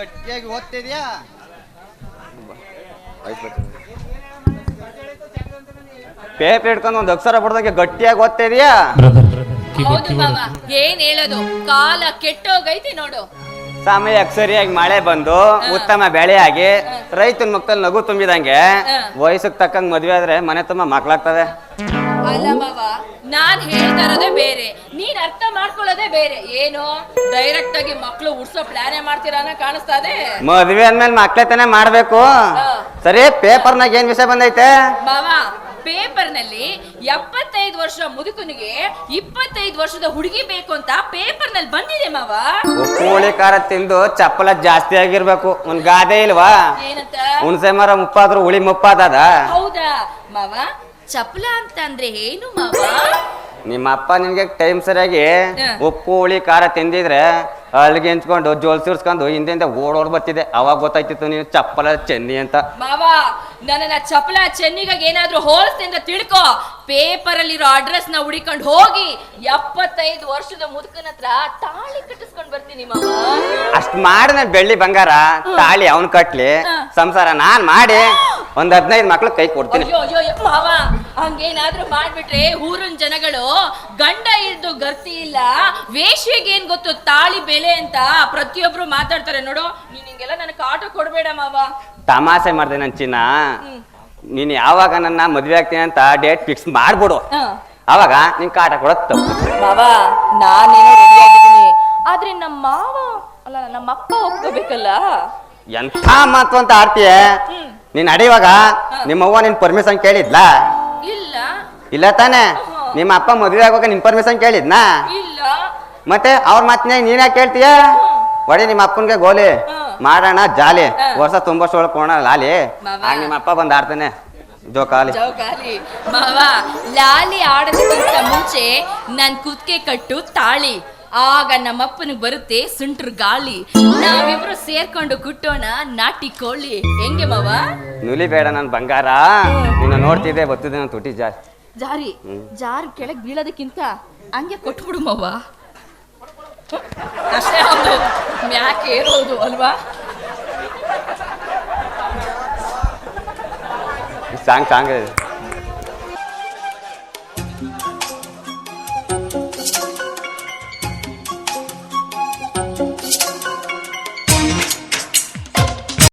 ಗಟ್ಟಿಯಾಗಿ ಓದ್ತಿದ್ಯಾ? ಪೇಪರ್ ಹಿಡ್ಕೊಂಡು ಒಂದು ಅಕ್ಷರ ಬಿಡ್ದಂಗೆ ಗಟ್ಟಿಯಾಗಿ ಓದ್ತಿದ್ಯಾ? ಹೌದು ಮಾವ ಏನ್ ಹೇಳೋದು? ಕಾಲ ಕೆಟ್ಟೋಗೈತಿ ನೋಡು. ಸಮಯ ಸರಿಯಾಗಿ ಮಳೆ ಬಂದು ಉತ್ತಮ ಬೆಳೆ ಆಗಿ ರೈತನ ಮುಖದಲ್ಲಿ ನಗು ತುಂಬಿದಂಗೆ ವಯಸ್ಸಿಗೆ ತಕ್ಕಂಗೆ ಮದ್ವೆ ಆದ್ರೆ ಮನೆ ತುಂಬ ಮಕ್ಕಳಾಗ್ತವೆ. ಅಲ್ಲ ಮಾವ ನಾನ್ ಹೇಳ್ತಾ ಇರೋದೇ ಬೇರೆ. ನೀನ್ ಅರ್ಥ ಮಾಡ್ಕೊಳ್ಳೋದೇ ಬೇರೆ. ಏನು ಡೈರೆಕ್ಟ್ ಆಗಿ ಮಕ್ಳು ಉಡ್ಸೋ ಪ್ಲಾನೇ ಮಾಡ್ತೀರಾ ಅನ್ನೋ ಕಾಣಿಸ್ತಾ ಇದೆ? ಮದ್ವೆ ಅಂದ್ಮೇಲೆ ಮಕ್ಳೆ ತಾನೇ ಮಾಡ್ಬೇಕು. ಸರಿ ಪೇಪರ್ನಾಗ ಏನ್ ವಿಷಯ ಬಂದೈತೆ? ಬಾವಾ ಪೇಪರ್ನಲ್ಲಿ ಎಪ್ಪತ್ತೈದು ವರ್ಷ ಮುದುಕನಿಗೆ ಇಪ್ಪತ್ತೈದು ವರ್ಷದ ಹುಡುಗಿ ಬೇಕು ಅಂತ ಪೇಪರ್ನಲ್ಲಿ ಬಂದಿದೆ ಮಾವ. ಕೋಳಿ ಖಾರ ತಿಂದು ಚಪ್ಪಲ ಜಾಸ್ತಿ ಆಗಿರ್ಬೇಕು. ಒಂದ್ ಗಾದೆ ಇಲ್ವಾ? ಏನಂತ? ಹುಣಸೆ ಮರ ಮುಪ್ಪಾದ್ರೂ ಹುಳಿ ಮುಪ್ಪಾದ ಹೌದಾ? ಮಾವ ಚಪ್ಪಲ ಅಂತ ಅಂದ್ರೆ ಏನು ಮಾವ? ನಿಮ್ಮ ಅಪ್ಪ ನಿನ್ಗೆ ಟೈಮ್ ಸರಿಯಾಗಿ ಹ. ಉಪ್ಪು ಹುಳಿ ಖಾರ ತಿಂದಿದ್ರೆ ಅಲ್ಲಿಗೆ ಹೆಂಚ್ಕೊಂಡು ಜೋಲ್ ಹಿಂದೆ ಹಿಂದೆ ಓಡೋಡ್ ಬರ್ತಿದೆ ಅವಾಗ ಗೊತ್ತಾಯ್ತಿತ್ತು ನೀನು ಚಪ್ಪಲ ಚೆನ್ನಿ ಅಂತ. ಮಾವ ನನ್ನ ಚಪ್ಪಲ ಚೆನ್ನಿಗಾಗಿ ಏನಾದ್ರೂ ಹೋಲ್ಸ್ತೆ ಅಂತ ತಿಳ್ಕೊ. ಪೇಪರ್ ಅಲ್ಲಿರೋ ಅಡ್ರೆಸ್ನ ಹುಡಿಕೊಂಡು ಹೋಗಿ ಎಪ್ಪತ್ತೈದು ವರ್ಷದ ಮುದುಕನ ಹತ್ರ ತಾಳಿ ಕಟ್ಟಿಸ್ಕೊಂಡ್ ಬರ್ತೀನಿ ಮಾವ. ಅಷ್ಟ್ ಮಾಡಿ ನಾನು ಬೆಳ್ಳಿ ಬಂಗಾರ ತಾಳಿ ಅವನ್ ಕಟ್ಲಿ. ಸಂಸಾರ ನಾನ್ ಮಾಡಿ ಒಂದ್ ಹದಿನೈದು ಮಕ್ಳು ಕೈ ಕೊಡ್ತೀನಿ. ಅಯ್ಯೋ ಅಯ್ಯೋ ಅಯ್ಯೋ, ಮಾವ. ಹಂಗೇನಾದ್ರೂ ಮಾಡ್ಬಿಟ್ರೆ ಊರಿನ ಜನಗಳು ಗಂಡ ಇದ್ದು ಗರ್ತಿ ಇಲ್ಲ ವೇಶ್ಯೆಗೆ ಏನ್ ಗೊತ್ತು ತಾಳಿ ಬೆಲೆ ಅಂತ ಪ್ರತಿಯೊಬ್ರು ಮಾತಾಡ್ತಾರೆ. ನೋಡು ನೀನ್ ಹಿಂಗೆಲ್ಲ ನನಗೆ ಕಾಟ ಕೊಡ್ಬೇಡ ಮಾವ. ತಮಾಷೆ ಮಾಡಿದೆ ನನ್ ಚಿನ್ನ. ನೀನ್ ಯಾವಾಗ ನನ್ನ ಮದ್ವೆ ಆಗ್ತೀನಿ ಅಂತ ಡೇಟ್ ಫಿಕ್ಸ್ ಮಾಡ್ಬಿಡು. ಅವಾಗ ನಿನ್ ಕಾಟ ಕೊಡತ್ತ ತಪ್ಪು. ಮಾವ ನಾನೇನೋ ರೆಡಿ ಆಗಿದ್ದೀನಿ. ಆದ್ರೆ ನಮ್ಮ ಮಾವ ಅಲ್ಲ ನಮ್ಮ ಅಪ್ಪ ಒಪ್ಕೋಬೇಕಲ್ಲ? ಎಂಥ ಮಾತು ಅಂತ ಆಡ್ತೀಯ? ನೀನ್ ಅಡಿವಾಗ ನಿಮ್ಮ ಅವ್ವ ನಿನ್ ಪರ್ಮಿಷನ್ ಕೇಳಿದ್ಲಾ? ಇಲ್ಲ ತಾನೆ. ನಿಮ್ಮ ಅಪ್ಪ ಮದುವೆ ಆಗೋಕೆ ಪರ್ಮಿಷನ್ ಕೇಳಿದ್ನಾ? ಇಲ್ಲ. ಮತ್ತೆ ಅವ್ರ ಮಾತಿನಾಗ ನೀನ್ ಯಾಕೆ ಕೇಳ್ತೀಯ? ಒಡೆ ನಿಮ್ಮ ಅಪ್ಪನ್ಗೆ ಗೋಲಿ. ಮಾಡೋಣ ಜಾಲಿ. ವರ್ಷ ತುಂಬ ಕೋಣ ಲಾಲಿ. ಮಾವ. ಆಗ ನಿಮ್ಮ ಅಪ್ಪ ಬಂದ್ ಆಡ್ತಾನೆ. ಜೋಕಾಲಿ ಜೋಕಾಲಿ ಮಾವ ಲಾಲಿ ಆಡೋದಕ್ಕಿಂತ ಮುಂಚೆ ನನ್ ಕುತ್ಕೆ ಕಟ್ಟು ತಾಳಿ. ಆಗ ನಮ್ಮಪ್ಪನಿಗೆ ಬರುತ್ತೆ ಸುಂಟ್ರ ಗಾಳಿ. ನಾವಿಬ್ರು ಸೇರ್ಕೊಂಡು ಕುಟ್ಟೋಣ ನಾಟಿ ಕೋಳಿ ಹೆಂಗೆ ಮಾವ? ನುಲಿ ಬೇಡ ನನ್ ಬಂಗಾರ. ನಿನ್ನ ನೋಡ್ತಿದ್ದೆ ಬತ್ತಿದ್ದೆ ನಾನು ತುಟಿ ಜಾಸ್ತಿ. ಜಾರಿ ಜಾರಿ ಕೆಳಗೆ ಬೀಳೋದಕ್ಕಿಂತ ಹಂಗೆ ಕೊಟ್ಬಿಡು ಮವ್ವ ಅಷ್ಟೇ ಹೌದು ಮ್ಯಾಕ್ ಏರೋದು ಅಲ್ವಾ? Song song